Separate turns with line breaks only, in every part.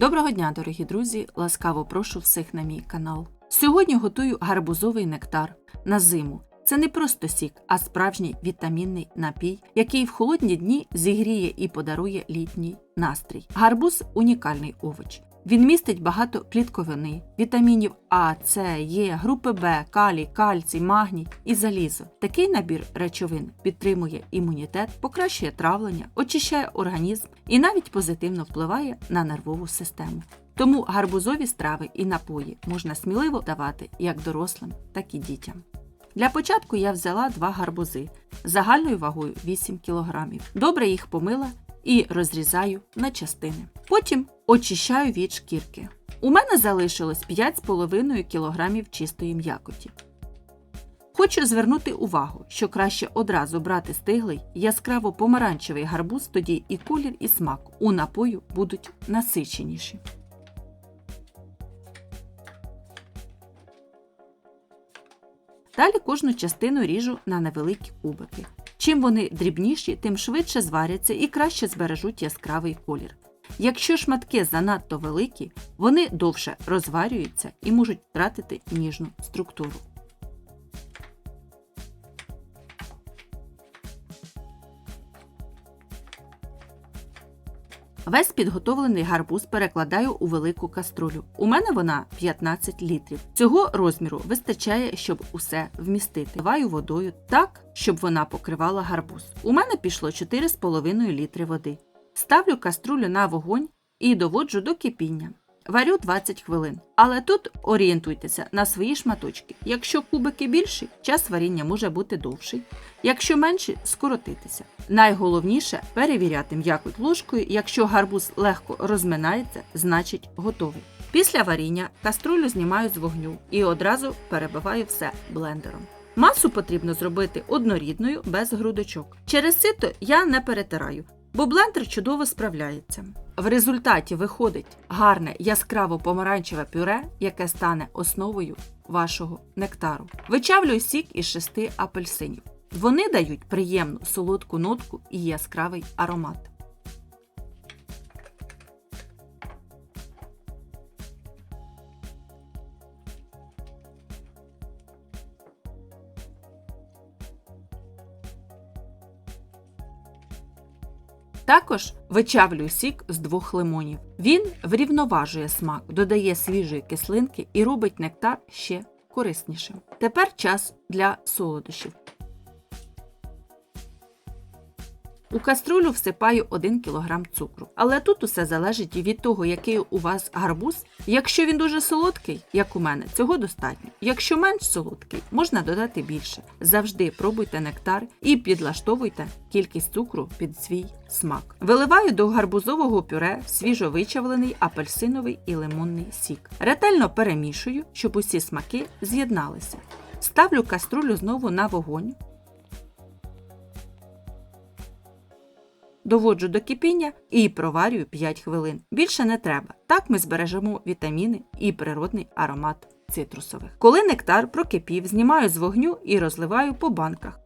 Доброго дня, дорогі друзі! Ласкаво прошу всіх на мій канал. Сьогодні готую гарбузовий нектар на зиму. Це не просто сік, а справжній вітамінний напій, який в холодні дні зігріє і подарує літній настрій. Гарбуз унікальний овоч. Він містить багато клітковини, вітамінів А, С, Е, групи Б, калій, кальцій, магній і залізо. Такий набір речовин підтримує імунітет, покращує травлення, очищає організм і навіть позитивно впливає на нервову систему. Тому гарбузові страви і напої можна сміливо давати як дорослим, так і дітям. Для початку я взяла два гарбузи загальною вагою 8 кг. Добре їх помила і розрізаю на частини. Потім очищаю від шкірки. У мене залишилось 5,5 кг чистої м'якоті. Хочу звернути увагу, що краще одразу брати стиглий яскраво помаранчевий гарбуз, тоді і колір, і смак у напою будуть насиченіші. Далі кожну частину ріжу на невеликі кубики. Чим вони дрібніші, тим швидше зваряться і краще збережуть яскравий колір. Якщо шматки занадто великі, вони довше розварюються і можуть втратити ніжну структуру. Весь підготовлений гарбуз перекладаю у велику каструлю. У мене вона 15 літрів. Цього розміру вистачає, щоб усе вмістити. Вливаю водою так, щоб вона покривала гарбуз. У мене пішло 4,5 літри води. Ставлю каструлю на вогонь і доводжу до кипіння. Варю 20 хвилин. Але тут орієнтуйтеся на свої шматочки. Якщо кубики більші, час варіння може бути довший. Якщо менші, скоротитися. Найголовніше перевіряти м'якоть ложкою. Якщо гарбуз легко розминається, значить готовий. Після варіння каструлю знімаю з вогню і одразу перебиваю все блендером. Масу потрібно зробити однорідною без грудочок. Через сито я не перетираю, бо блендер чудово справляється. В результаті виходить гарне яскраво помаранчеве пюре, яке стане основою вашого нектару. Вичавлюю сік із шести апельсинів. Вони дають приємну солодку нотку і яскравий аромат. Також вичавлюю сік з двох лимонів. Він врівноважує смак, додає свіжої кислинки і робить нектар ще кориснішим. Тепер час для солодощів. У каструлю всипаю 1 кг цукру. Але тут усе залежить від того, який у вас гарбуз. Якщо він дуже солодкий, як у мене, цього достатньо. Якщо менш солодкий, можна додати більше. Завжди пробуйте нектар і підлаштовуйте кількість цукру під свій смак. Виливаю до гарбузового пюре свіжовичавлений апельсиновий і лимонний сік. Ретельно перемішую, щоб усі смаки з'єдналися. Ставлю каструлю знову на вогонь. Доводжу до кипіння і проварюю 5 хвилин. Більше не треба. Так ми збережемо вітаміни і природний аромат цитрусових. Коли нектар прокипів, знімаю з вогню і розливаю по банках.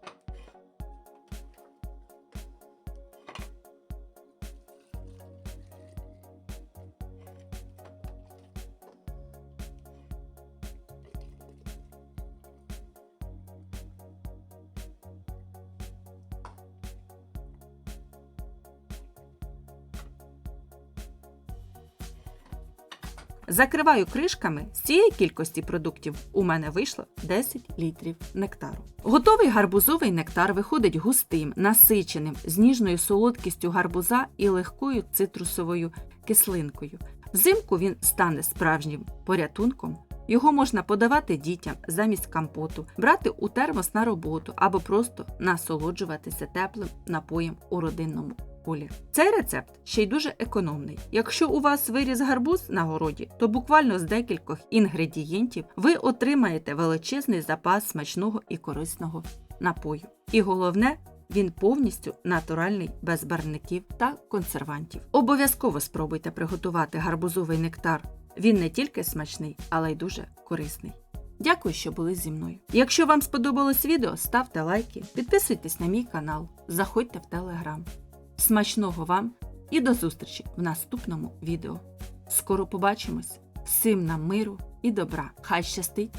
Закриваю кришками. З цієї кількості продуктів у мене вийшло 10 літрів нектару. Готовий гарбузовий нектар виходить густим, насиченим, з ніжною солодкістю гарбуза і легкою цитрусовою кислинкою. Взимку він стане справжнім порятунком. Його можна подавати дітям замість компоту, брати у термос на роботу або просто насолоджуватися теплим напоєм у родинному колі. Цей рецепт ще й дуже економний. Якщо у вас виріс гарбуз на городі, то буквально з декількох інгредієнтів ви отримаєте величезний запас смачного і корисного напою. І головне, він повністю натуральний без барвників та консервантів. Обов'язково спробуйте приготувати гарбузовий нектар. Він не тільки смачний, але й дуже корисний. Дякую, що були зі мною. Якщо вам сподобалось відео, ставте лайки, підписуйтесь на мій канал, заходьте в телеграм. Смачного вам і до зустрічі в наступному відео. Скоро побачимось. Всім нам миру і добра. Хай щастить!